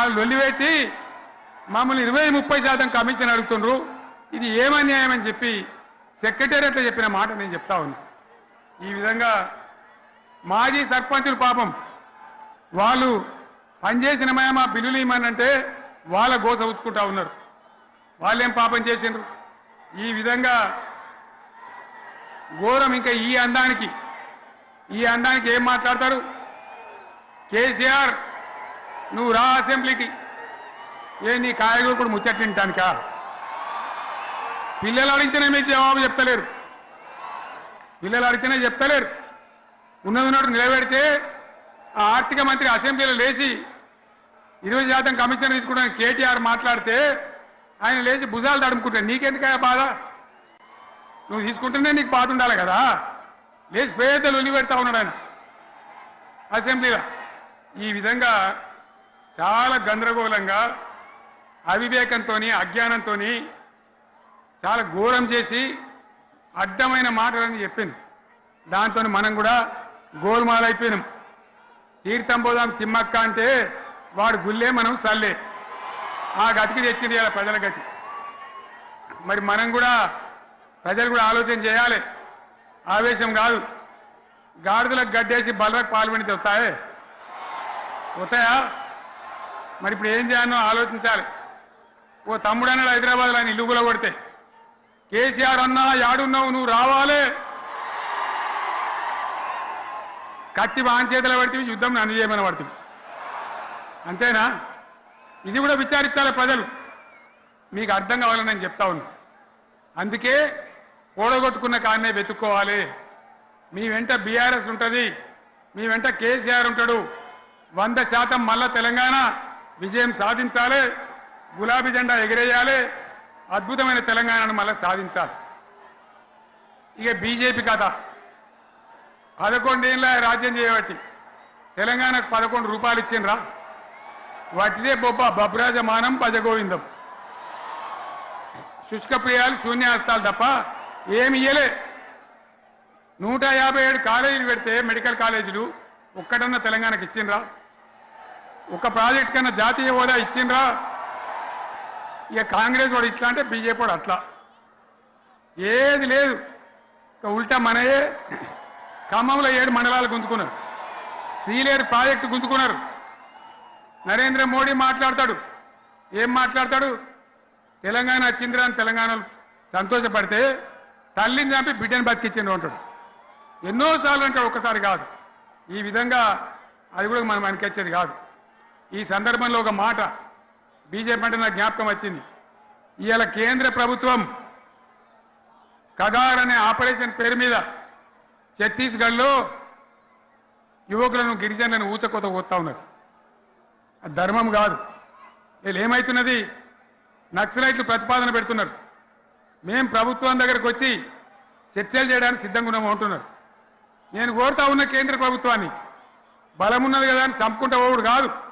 ఆ లొల్లిపెట్టి మమ్మల్ని ఇరవై ముప్పై శాతం కమిషన్ అడుగుతుండ్రు. ఇది ఏమన్యాయం అని చెప్పి సెక్రటేరియట్లో చెప్పిన మాట నేను చెప్తా ఉన్నా. ఈ విధంగా మాజీ సర్పంచులు పాపం వాళ్ళు పనిచేసిన మా బిల్లులు ఇమ్మనంటే వాళ్ళ గోస ఉచ్చుకుంటా ఉన్నారు. వాళ్ళేం పాపం చేసిండ్రు? ఈ విధంగా ఘోరం ఇంకా ఈ అందానికి ఈ అందానికి ఏం మాట్లాడతారు? కేసీఆర్ నువ్వు రా అసెంబ్లీకి. ఏ నీ కాయగూరుకుడు ముచ్చట్లు తింటానికా పిల్లలు అడిగితేనే మీకు జవాబు చెప్తలేరు. పిల్లలు అడిగితేనే చెప్తలేరు. ఉన్నది ఉన్నట్టు నిలబెడితే ఆ ఆర్థిక మంత్రి అసెంబ్లీలో లేచి ఇరవై శాతం కమిషన్ తీసుకోవడానికి కేటీఆర్ మాట్లాడితే ఆయన లేచి భుజాలు తడుముకుంటాడు నీకెందుకయ్యా బాధ? నువ్వు తీసుకుంటేనే నీకు బాధ ఉండాలి కదా. లేచి పేదలు ఒలి పెడతా ఉన్నాడు ఆయన అసెంబ్లీలో. ఈ విధంగా చాలా గందరగోళంగా అవివేకంతో అజ్ఞానంతో చాలా ఘోరం చేసి అడ్డమైన మాటలని చెప్పింది దాంతో మనం కూడా గోల్మాల్ అయిపోయినాం తీర్థం పోదాం తిమ్మక్క అంటే వాడు గుల్లే మనం సల్లే. ఆ గతికి తెచ్చింది ఇలా ప్రజల గతి. మరి మనం కూడా ప్రజలు కూడా ఆలోచన చేయాలి. ఆవేశం కాదు. గాడిదలకు గడ్డేసి బలరకు పాల్పడితే వస్తాయే? వస్తాయా? మరి ఇప్పుడు ఏం చేయాలో ఆలోచించాలి. ఓ తమ్ముడు అన్నాడు హైదరాబాద్లో ఆయన ఇల్లు కొడితే కేసీఆర్ అన్నా యాడున్నావు నువ్వు రావాలి. కత్తి బాంచేతలు పడితే యుద్ధం నన్ను చేయమని పడుతుంది. అంతేనా? ఇది కూడా విచారించాలి ప్రజలు. మీకు అర్థం కావాలని నేను చెప్తా ఉన్నా. అందుకే ఓడగొట్టుకున్న కాడనే వెతుక్కోవాలి. మీ వెంట బీఆర్ఎస్ ఉంటుంది. మీ వెంట కేసీఆర్ ఉంటాడు. వంద శాతం మళ్ళా తెలంగాణ. విజయం సాధించాలి గులాబీ జెండా ఎగిరేయాలి అద్భుతమైన తెలంగాణను మళ్ళీ సాధించాలి. ఇక బీజేపీ కథ. పదకొండేళ్ళ రాజ్యం చేయబట్టి తెలంగాణకు పదకొండు రూపాయలు ఇచ్చిండ్రా. వాటిదే బొబ్బ బబ్రాజమానం భజగోవిందం. శుష్క ప్రియాలు శూన్యాస్తాలు తప్ప ఏమి ఇయ్యలే. నూట యాభై ఏడు కాలేజీలు పెడితే మెడికల్ కాలేజీలు ఒక్కటన్నా తెలంగాణకు ఇచ్చిండ్రా. ఒక ప్రాజెక్ట్ కన్నా జాతీయ హోదా ఇచ్చిండ్రా? ఇక కాంగ్రెస్ వాడు ఇట్లా అంటే బీజేపీ వాడు అట్లా. ఏది లేదు. ఇక ఉల్టా మనయే. ఖమ్మంలో ఏడు మండలాలు గుంజుకున్నారు. సీలేరు ప్రాజెక్టు గుంజుకున్నారు. నరేంద్ర మోడీ మాట్లాడతాడు. ఏం మాట్లాడతాడు? తెలంగాణ వచ్చిందిరా అని తెలంగాణలో సంతోషపడితే తల్లిని చంపి బిడ్డను బతికిచ్చిండ్రు అంటాడు. ఎన్నోసార్లు అంటాడు ఒక్కసారి కాదు. ఈ విధంగా అది కూడా మనం అనిపించేది కాదు. ఈ సందర్భంలో ఒక మాట బీజేపీ అంటే నాకు జ్ఞాపకం వచ్చింది. ఇవాళ కేంద్ర ప్రభుత్వం కగార్ అనే ఆపరేషన్ పేరు మీద ఛత్తీస్గఢ్లో యువకులను గిరిజనులను ఊచకోత పోతా ఉన్నారు. అది ధర్మం కాదు. వీళ్ళు ఏమవుతున్నది నక్సలైట్లు ప్రతిపాదన పెడుతున్నారు. మేం ప్రభుత్వం దగ్గరకు వచ్చి చర్చలు చేయడానికి సిద్ధంగా ఉన్నాము అంటున్నారు. నేను కోరుతా ఉన్న కేంద్ర ప్రభుత్వాన్ని బలం ఉన్నది కదా అని చంపుకుంటా పోవుడు కాదు.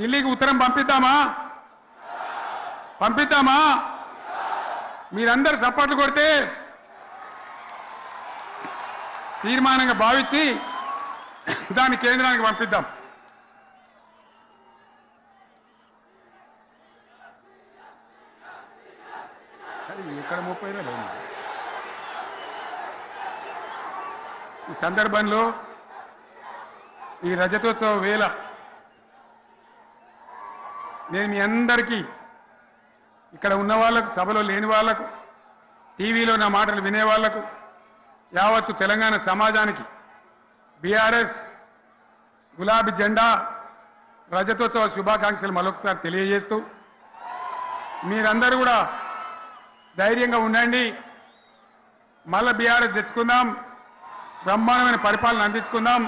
ఢిల్లీకి ఉత్తరం పంపిద్దామా? పంపిద్దామా? మీరందరు సపోర్ట్లు కొడితే తీర్మానంగా భావించి దాన్ని కేంద్రానికి పంపిద్దాం. అది ఎక్కడ ముప్పై ఈ సందర్భంలో ఈ రజతోత్సవ వేళ నేను మీ అందరికీ ఇక్కడ ఉన్న వాళ్ళకు సభలో లేని వాళ్ళకు టీవీలో నా మాటలు వినే వాళ్ళకు యావత్తు తెలంగాణ సమాజానికి బీఆర్ఎస్ గులాబీ జెండా రజతోత్సవ శుభాకాంక్షలు మరొకసారి తెలియజేస్తూ మీరందరూ కూడా ధైర్యంగా ఉండండి. మళ్ళీ బీఆర్ఎస్ తెచ్చుకుందాం. బ్రహ్మాండమైన పరిపాలన అందించుకుందాం.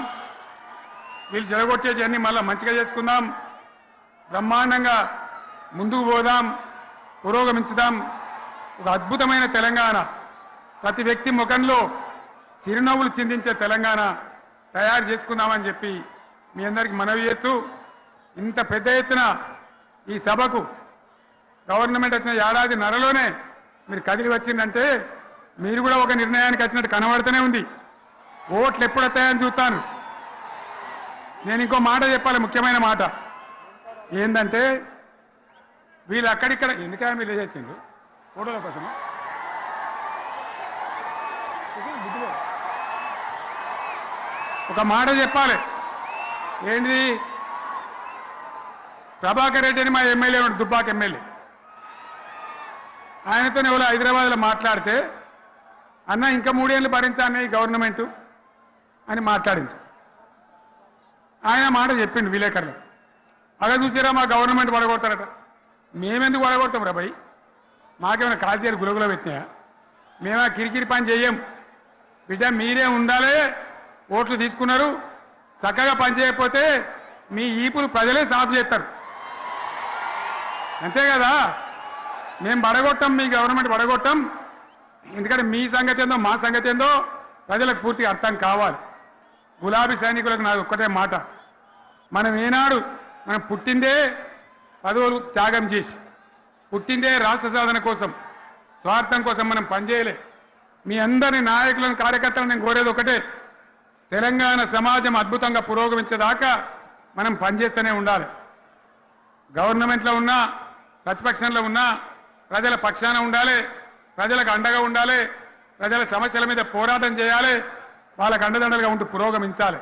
వీళ్ళు జరగొట్టేటివన్నీ మళ్ళీ మంచిగా చేసుకుందాం. బ్రహ్మాండంగా ముందుకు పోదాం పురోగమించుదాం. ఒక అద్భుతమైన తెలంగాణ. ప్రతి వ్యక్తి ముఖంలో చిరునవ్వులు చిందించే తెలంగాణ తయారు చేసుకుందామని చెప్పి మీ అందరికి మనవి చేస్తూ ఇంత పెద్ద ఎత్తున ఈ సభకు గవర్నమెంట్ వచ్చిన ఏడాది నరలోనే మీరు కదిలి వచ్చిందంటే మీరు కూడా ఒక నిర్ణయానికి వచ్చినట్టు కనబడుతూనే ఉంది. ఓట్లు ఎప్పుడు వస్తాయని చూస్తాను. నేను ఇంకో మాట చెప్పాలి ముఖ్యమైన మాట. ఏంటంటే వీళ్ళు అక్కడిక్కడ ఎందుకని మీరు లేచొచ్చిండ్రు ఫోటోల కోసం ఒక మాట చెప్పాలి. ఏంటి ప్రభాకర్ రెడ్డి అని మా ఎమ్మెల్యే ఉన్నాడు దుబ్బాక ఎమ్మెల్యే. ఆయనతో ఎవరు హైదరాబాద్లో మాట్లాడితే అన్న ఇంకా మూడేళ్ళు భరించాను ఈ గవర్నమెంట్ అని మాట్లాడింది. ఆయన మాట చెప్పిండు విలేకరులకు అలా చూసారా మా గవర్నమెంట్ పడగొడతారట మేమెందుకు పడగొడతాం రా భయ్? మాకేమైనా కాల్చేరు గులగులో పెట్టినాయా? ఆ కిరికిరి పని చేయం బిడ్డ మీరే ఉండాలి ఓట్లు తీసుకున్నారు. చక్కగా పని చేయకపోతే మీ ఈపులు ప్రజలే సాఫ్ చేస్తారు. అంతే కదా? మేము పడగొట్టాం మీ గవర్నమెంట్ పడగొట్టాం ఎందుకంటే మీ సంగతి ఏందో మా సంగతి ఏందో ప్రజలకు పూర్తిగా అర్థం కావాలి. గులాబీ సైనికులకు నాది ఒక్కటే మాట. మనం ఏనాడు మనం పుట్టిందే పదవులు త్యాగం చేసి పుట్టిందే రాష్ట్ర సాధన కోసం స్వార్థం కోసం మనం పనిచేయలే. మీ అందరి నాయకులను కార్యకర్తలను నేను కోరేది ఒకటే తెలంగాణ సమాజం అద్భుతంగా పురోగమించేదాకా మనం పనిచేస్తూనే ఉండాలి. గవర్నమెంట్లో ఉన్నా ప్రతిపక్షంలో ఉన్నా ప్రజల పక్షాన ఉండాలి ప్రజలకు అండగా ఉండాలి ప్రజల సమస్యల మీద పోరాటం చేయాలి వాళ్ళకు అండదండలుగా ఉంటూ పురోగమించాలి.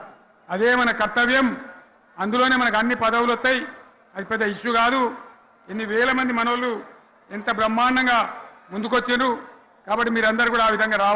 అదే మన కర్తవ్యం. అందులోనే మనకు అన్ని పదవులు వస్తాయి. అది పెద్ద ఇష్యూ కాదు. ఎన్ని వేల మంది మనోళ్ళు ఎంత బ్రహ్మాండంగా ముందుకొచ్చారు. కాబట్టి మీరందరూ కూడా ఆ విధంగా రావాలి.